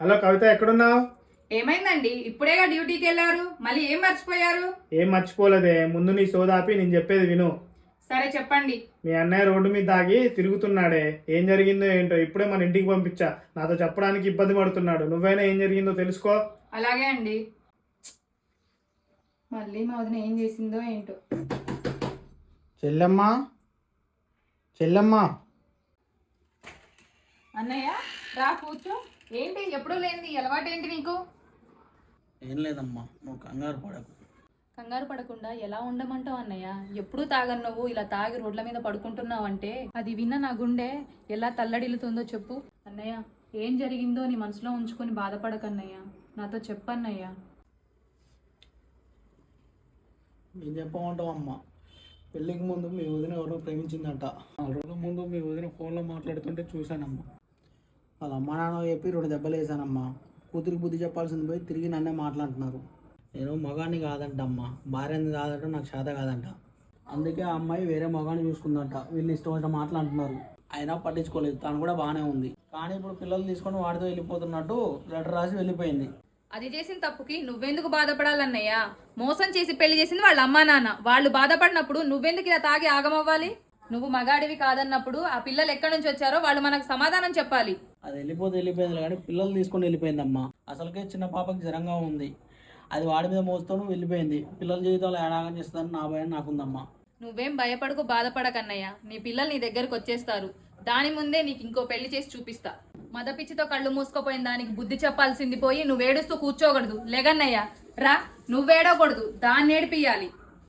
Hello కవిత ఎక్కడున్నావు? ఏమైందండి? ఇప్పుడేగా డ్యూటీకి వెళ్ళారు? మళ్ళీ ఏం మర్చిపోయారు? ఏం మర్చిపోలేదే ముందు నీ సోదాపి నేను చెప్పేది విను. సరే చెప్పండి. మీ అన్నయ్య రోడ్డు మీద దాగి తిరుగుతున్నాడే. ఏం జరిగిందో ఏంటో ఇప్పుడే మన ఇంటికి పంపించా. నాతో చెప్పడానికి ఇబ్బంది పడుతున్నాడు. నువ్వైనా ఏం జరిగిందో తెలుసుకో. అలాగే అండి. మళ్ళీ మా వదిన ఏం చేసిందో ఏంటో. చెల్లెమ్మా? చెల్లెమ్మా? అన్నయ్య రా కూర్చో. ఏంటి ఎప్పుడూ లేనిది ఈ అలవాటు ఏంటి నీకు? ఏం లేదమ్మా నువ్వు కంగారు పడకు. కంగారు పడకుండా ఎలా ఉండమంటావు అన్నయ్య? ఎప్పుడూ తాగను నువ్వు ఇలా తాగి రోడ్ల మీద పడుకుంటున్నావు అంటే అది విన్న నా గుండె ఎలా తల్లడిల్లుతుందో చెప్పు. అన్నయ్య ఏం జరిగిందో నీ మనసులో ఉంచుకొని బాధపడకన్నయ్య నాతో చెప్పన్నయ్య ఏం చెప్పమంటావు అమ్మా పెళ్ళికి ముందు మీ వదిన ఎవరో ప్రేమించిందంట. నాలుగు రోజుల ముందు మీ వదిన ఫోన్లో మాట్లాడుతుంటే చూశానమ్మా. వాళ్ళ అమ్మ నాన్న చెప్పి రెండు దెబ్బలు వేసానమ్మా కూతురికి బుద్ధి చెప్పాల్సింది పోయి తిరిగి నన్నే మాట్లాడుతున్నారు. నేను మగాన్ని కాదంటమ్మా. భార్యని కాదంట నాకు చేత కాదంట. అందుకే ఆ అమ్మాయి వేరే మగాన్ని చూసుకుందంట. వీళ్ళు ఇష్టం వచ్చిన మాట్లాడుతున్నారు. అయినా పట్టించుకోలేదు. తను కూడా బాగానే ఉంది. కానీ ఇప్పుడు పిల్లలు తీసుకొని వాడితో వెళ్ళిపోతున్నట్టు లెటర్ రాసి వెళ్ళిపోయింది. అది చేసిన తప్పుకి నువ్వెందుకు బాధపడాలన్నయ్యా? మోసం చేసి పెళ్ళి చేసింది వాళ్ళ అమ్మా నాన్న. వాళ్ళు బాధపడినప్పుడు నువ్వెందుకు ఇలా తాగి ఆగమవ్వాలి? నువ్వు మగాడివి కాదన్నప్పుడు ఆ పిల్లలు ఎక్కడి నుంచి వచ్చారో వాళ్ళు మనకు సమాధానం చెప్పాలి. అది వెళ్ళిపోతే వెళ్ళిపోయింది కానీ పిల్లలు తీసుకొని వెళ్ళిపోయిందమ్మా. అసలుకే చిన్న పాపకి జ్వరంగా ఉంది. అది వాడి మీద మోస్తూనే వెళ్ళిపోయింది. పిల్లల జీవితంలో ఏడాగం చేస్తుందని నా భయం నాకుందమ్మా. నువ్వేం భయపడకు బాధపడకన్నయ్య నీ పిల్లలు నీ దగ్గరకు వచ్చేస్తారు. దాని ముందే నీకు ఇంకో పెళ్ళి చేసి చూపిస్తా. మదపిచ్చితో కళ్ళు మూసుకుపోయిన దానికి బుద్ధి చెప్పాల్సింది పోయి నువ్వేడుస్తూ కూర్చోకూడదు. లేగన్నయ్య రా. నువ్వేడకూడదు. దాన్ని ఏడిపియాలి